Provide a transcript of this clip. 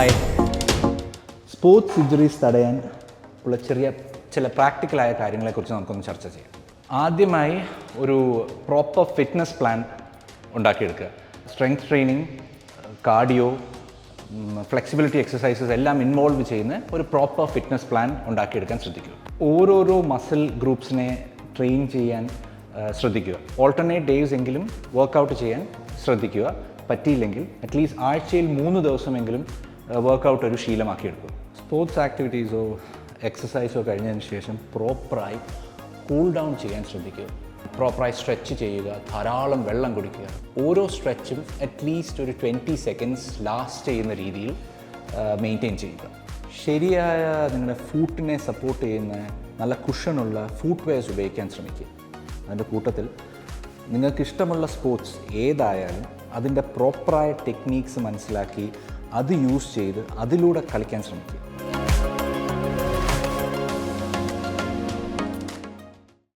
Hi sports injuries തടയാൻ ഉള്ള ചെറിയ ചില പ്രാക്ടിക്കലായ കാര്യങ്ങളെക്കുറിച്ച് നമുക്കൊന്ന് ചർച്ച ചെയ്യാം. ആദ്യമായി ഒരു പ്രോപ്പർ ഫിറ്റ്നസ് പ്ലാൻ ഉണ്ടാക്കിയെടുക്കുക. Strength training cardio flexibility exercises എല്ലാം ഇൻവോൾവ് ചെയ്യുന്ന ഒരു പ്രോപ്പർ ഫിറ്റ്നസ് പ്ലാൻ ഉണ്ടാക്കിയെടുക്കാൻ ശ്രദ്ധിക്കുക. ഓരോരോ മസിൽ ഗ്രൂപ്പ്സിനെ ട്രെയിൻ ചെയ്യാൻ ശ്രദ്ധിക്കുക. ഓൾട്ടർനേറ്റ് ഡേയ്സ് എങ്കിലും വർക്കൗട്ട് ചെയ്യാൻ ശ്രദ്ധിക്കുക. പറ്റിയില്ലെങ്കിൽ അറ്റ്ലീസ്റ്റ് ആഴ്ചയിൽ മൂന്ന് ദിവസമെങ്കിലും വർക്കൗട്ട് ഒരു ശീലമാക്കി എടുക്കും സ്പോർട്സ് ആക്ടിവിറ്റീസോ എക്സസൈസോ കഴിഞ്ഞതിന് ശേഷം പ്രോപ്പറായി കൂൾ ഡൗൺ ചെയ്യാൻ ശ്രദ്ധിക്കുക. പ്രോപ്പറായി സ്ട്രെച്ച് ചെയ്യുക ധാരാളം വെള്ളം കുടിക്കുക. ഓരോ സ്ട്രെച്ചും അറ്റ്ലീസ്റ്റ് ഒരു ട്വന്റി സെക്കൻഡ്സ് ലാസ്റ്റ് ചെയ്യുന്ന രീതിയിൽ മെയിന്റെയിൻ ചെയ്യുക. ശരിയായ നിങ്ങളുടെ ഫൂട്ടിനെ സപ്പോർട്ട് ചെയ്യുന്ന നല്ല കുഷനുള്ള ഫൂട്ട് വെയർസ് ഉപയോഗിക്കാൻ ശ്രമിക്കുക. അതിന്റെ കൂട്ടത്തിൽ നിങ്ങൾക്ക് ഇഷ്ടമുള്ള സ്പോർട്സ് ഏതായാലും അതിന്റെ പ്രോപ്പറായ ടെക്നീക്സ് മനസ്സിലാക്കി അത് യൂസ് ചെയ്ത് അതിലൂടെ കളിക്കാൻ ശ്രമിക്കുക.